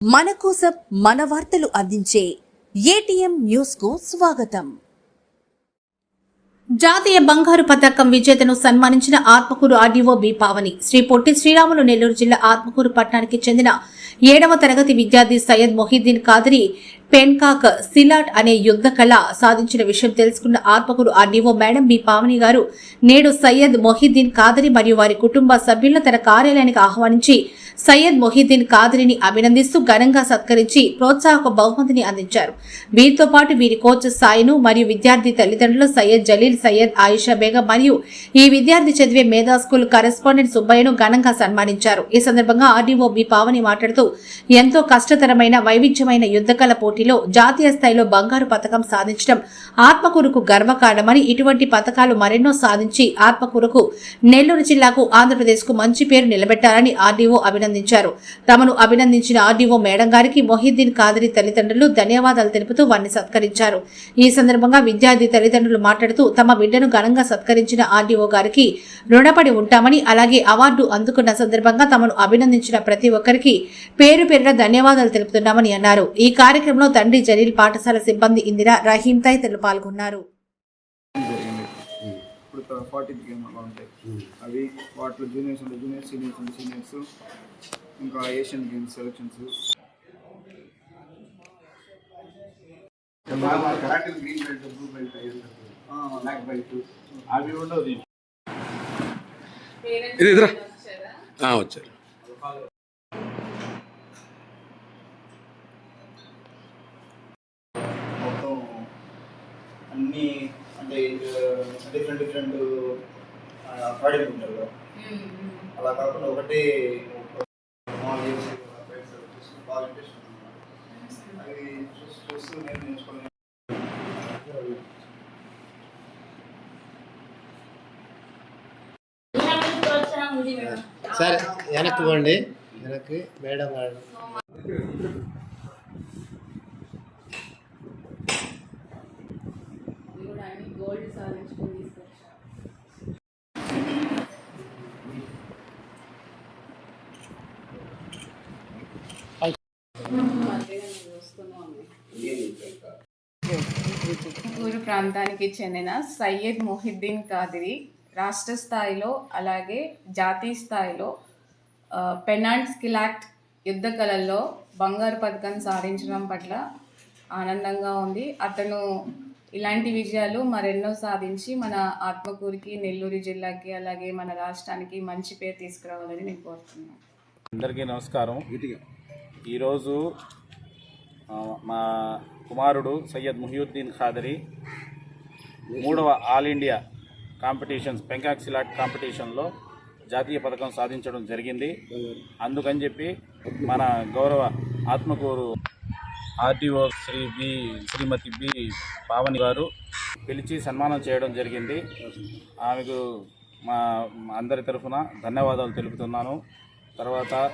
మన కోసం మన వార్తలు అందించే ఏటీఎం న్యూస్కు స్వాగతం. జాతీయ బంగారు పథకం విజేతను సన్మానించిన ఆత్మకూరు ఆర్డీఓ బి పావని శ్రీ పొట్టి శ్రీరాములు నెల్లూరు జిల్లా ఆత్మకూరు పట్టణానికి చెందిన ఏడవ తరగతి విద్యార్థి సయ్యద్ మొహిద్దీన్ కాదరి పెన్కాక్ సిలాట్ అనే యుద్ధ కళ సాధించిన విషయం తెలుసుకున్న Atmakur RDO madam B Pavani garu నేడు సయ్యద్ మొహిద్దీన్ కాదరి మరియు వారి కుటుంబ సభ్యులను తన కార్యాలయానికి ఆహ్వానించి సయ్యద్ మొహిద్దీన్ కాదిరిని అభినందిస్తూ ఘనంగా సత్కరించి ప్రోత్సాహక బహుమతిని అందించారు. వీరితో పాటు వీరి కోచ్ సాయిను మరియు విద్యార్థి తల్లిదండ్రులు సయ్యద్ జలీల్ సయ్యద్ ఆయిషా బేగం మరియు ఈ విద్యార్థి చదివే మేధా స్కూల్ కరెస్పాండెంట్ సుబ్బయ్యను ఘనంగా సన్మానించారు. ఈ సందర్భంగా ఆర్డీఓ బి పావని మాట్లాడుతూ ఎంతో కష్టతరమైన వైవిధ్యమైన యుద్ధకళ పోటీలో జాతీయ స్థాయిలో బంగారు పథకం సాధించడం ఆత్మకూరుకు గర్వకారణమని ఇటువంటి పథకాలు మరెన్నో సాధించి ఆత్మకూరుకు నెల్లూరు జిల్లాకు ఆంధ్రప్రదేశ్కు మంచి పేరు నిలబెట్టాలని ఆర్డీఓ అభినందించారు. తమను అభినందించిన ఆర్డీఓ మేడం గారికి మొహిద్దీన్ కాదరి తల్లిదండ్రులు ధన్యవాదాలు తెలుపుతూ వారిని సత్కరించారు. ఈ సందర్భంగా విద్యార్థి తల్లిదండ్రులు మాట్లాడుతూ తమ బిడ్డను ఘనంగా సత్కరించిన ఆర్డీఓ గారికి రుణపడి ఉంటామని అలాగే అవార్డు అందుకున్న సందర్భంగా తమను అభినందించిన ప్రతి ఒక్కరికి పేరు పేరున ధన్యవాదాలు తెలుపుతున్నామని అన్నారు. ఈ కార్యక్రమంలో తండ్రి జలీల్ పాఠశాల సిబ్బంది ఇందిరా రహీం తదితరులు పాల్గొన్నారు. ఇప్పుడు ఫార్టీన్త్ గేమ్ అలా ఉంటాయి. అవి వాటిలో జూనియర్స్ ఉంటాయి జూనియర్స్ సీనియర్స్ ఉంటాయి సీనియర్స్ ఇంకా Asian games selections karate green belt blue belt black belt అవి ఉండవు. ఇది ఇదిరా. ఆ, వచ్చారు. మొత్తం అన్ని అంటే డిఫరెంట్ డిఫరెంట్ అకాడమీ ఉంటారు కదా. అలా కాకుండా ఒకటే చూసి బాగా ఇంట్రెస్ట్ ఉంది అది చూసి చూస్తూ నేను నేర్చుకున్నాను సరే వెనక్కి పోండి. వెనక్కి మేడం గారు ఊరు ప్రాంతానికి చెందిన సయ్యద్ మొహిద్దీన్ కాదిరి రాష్ట్ర స్థాయిలో అలాగే జాతీయ స్థాయిలో పెనాంట్ స్కిలాక్ట్ యుద్ధ కళల్లో బంగారు పథకం సాధించడం పట్ల ఆనందంగా ఉంది. అతను ఇలాంటి విజయాలు మరెన్నో సాధించి మన ఆత్మకూరికి నెల్లూరు జిల్లాకి అలాగే మన రాష్ట్రానికి మంచి పేరు తీసుకురావాలని నేను కోరుతున్నాను. అందరికీ నమస్కారం. ఈరోజు మా కుమారుడు సయ్యద్ ముహియుద్దీన్ ఖాదరి మూడవ all India competitions pencak silat కాంపిటీషన్లో జాతీయ పథకం సాధించడం జరిగింది. అందుకని చెప్పి మన గౌరవ Atmakur RDO Shri B Shrimati B Pavani garu పిలిచి సన్మానం చేయడం జరిగింది. ఆమెకు మా అందరి తరఫున ధన్యవాదాలు తెలుపుతున్నాను. తర్వాత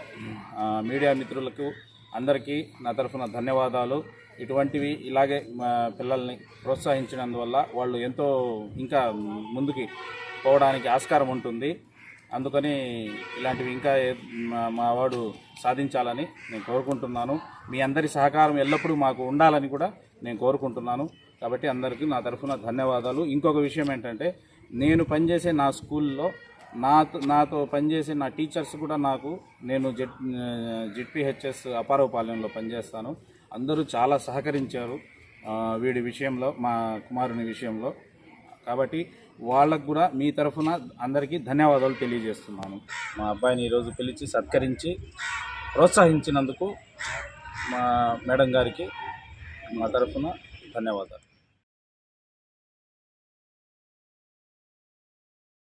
మీడియా మిత్రులకు అందరికీ నా తరఫున ధన్యవాదాలు. ఇటువంటివి ఇలాగే మా పిల్లల్ని ప్రోత్సహించినందువల్ల వాళ్ళు ఎంతో ఇంకా ముందుకి పోవడానికి ఆస్కారం ఉంటుంది. అందుకని ఇలాంటివి ఇంకా మా- మా వాడు సాధించాలని నేను కోరుకుంటున్నాను. మీ అందరి సహకారం ఎల్లప్పుడూ మాకు ఉండాలని కూడా నేను కోరుకుంటున్నాను. కాబట్టి అందరికీ నా తరఫున ధన్యవాదాలు. ఇంకొక విషయం ఏంటంటే నేను పనిచేసే నా స్కూల్లో నాతో నాతో పనిచేసే నా టీచర్స్ కూడా నాకు నేను జెడ్ జెడ్పిహెచ్ఎస్ అపారవపాలెంలో పనిచేస్తాను. అందరూ చాలా సహకరించారు వీడి విషయంలో మా కుమారుని విషయంలో. కాబట్టి వాళ్ళకు కూడా మీ తరఫున అందరికీ ధన్యవాదాలు తెలియజేస్తున్నాను. మా అబ్బాయిని ఈరోజు పిలిచి సత్కరించి ప్రోత్సహించినందుకు మా మేడం గారికి మా తరఫున ధన్యవాదాలు.